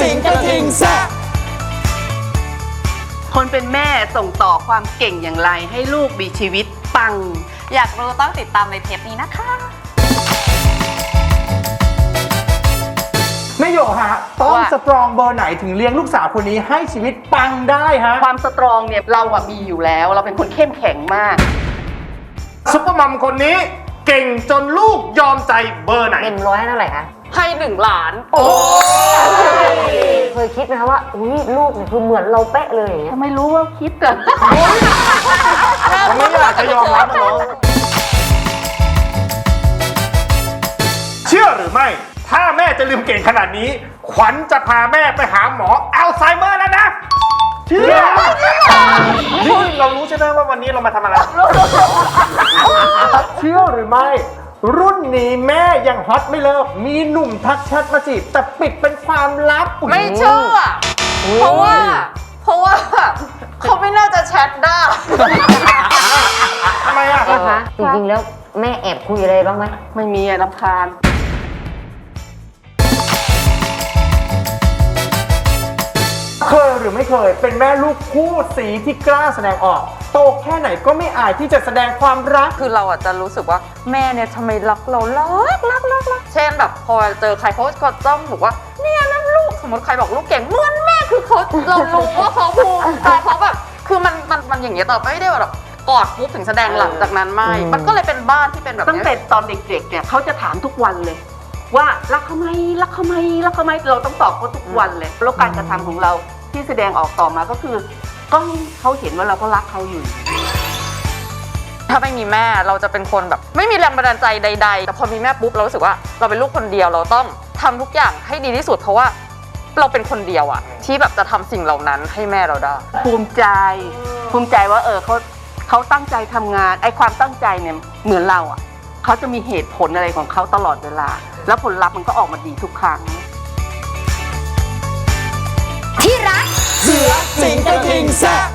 สิงกระทิงแซะคนเป็นแม่ส่งต่อความเก่งอย่างไรให้ลูกมีชีวิตปัง อยากรู้ต้องติดตามในเทปนี้นะคะ แม่โยฮะ ต้องว่า สตรองเบอร์ไหนถึงเลี้ยงลูกสาวคนนี้ให้ชีวิตปังได้ฮะความสตรองเนี่ยเราอะมีอยู่แล้ว เราเป็นคนเข้มแข็งมากซุปเปอร์มัมคนนี้เก่งจนลูกยอมใจเบอร์ไหน เต็มร้อยให้เท่าไหร่คะให้หนึ่งล้าน โอ้เคยคิดไหมคะว่าอุ้ยลูกเนี่ยคือเหมือนเราเป๊ะเลยอย่างเงี้ยทำไมรู้ว่าคิดอะเขาไม่อยากจะยอมรับนะน้องเชื่อหรือไม่ ถ้าแม่จะลืมเก่งขนาดนี้ ขวัญจะพาแม่ไปหาหมออัลไซเมอร์แล้วนะเชื่อนี่เรารู้ใช่ไหมว่าวันนี้เรามาทำอะไร เชื่อหรือไม่ รุ่นนี้แม่ยังฮอตไม่เลิก มีหนุ่มทักแชทมาจีบแต่ปิดเป็น ความลับไม่เชื่อ เพราะว่า เพราะว่าเขาไม่น่าจะแชทได้ ทำไมอะนะคะจริงๆแล้วแม่แอบคุยอะไรบ้างไหมไม่มีอะรำคาญเคยหรือไม่เคย เป็นแม่ลูกคู่สีที่กล้าแสดงออก โตแค่ไหนก็ไม่อายที่จะแสดงความรัก คือเราอาจจะรู้สึกว่าแม่เนี่ยทำไมรักเรารักรักรักรักเช่นแบบพอเจอใครเขาก็จ้องบอกว่าเนี่ยนั่นลูก สมมติใครบอกลูกเก่งเหมือนแม่คือเขาเรารู้ว่าเขาภูมิแต่เขาแบบคือมันมันมันอย่างเงี้ยแต่ไม่ได้แบบกอดปุ๊บถึงแสดงหลังจากนั้นไม่ มันก็เลยเป็นบ้านที่เป็นแบบตั้งเนี้ย แต่ตอนเด็กๆเนี่ยเขาจะถามทุกวันเลย ว่ารักเขาไหมรักเขาไหมรักเขาไหมเราต้องตอบเขาทุกวันเลยแล้วการกระทำของเราที่แสดงออกต่อมาก็คือก็ให้เขาเห็นว่าเราก็รักเขาอยู่ ถ้าไม่มีแม่เราจะเป็นคนแบบ ไม่มีแรงบันดาลใจใด ๆ แต่พอมีแม่ปุ๊บเรารู้สึกว่าเราเป็นลูกคนเดียวเราต้องทำทุกอย่างให้ดีที่สุดเพราะว่า เราเป็นคนเดียวอะที่แบบจะทำสิ่งเหล่านั้นให้แม่เราได้ ภูมิใจ ภูมิใจว่าเออเขาเขาตั้งใจทำงาน ไอ้ความตั้งใจเนี่ยเหมือนเราอะเขาจะมีเหตุผลอะไรของเขาตลอดเวลา แล้วผลลัพธ์มันก็ออกมาดีทุกครั้งเสือสิงกระทิงแซะ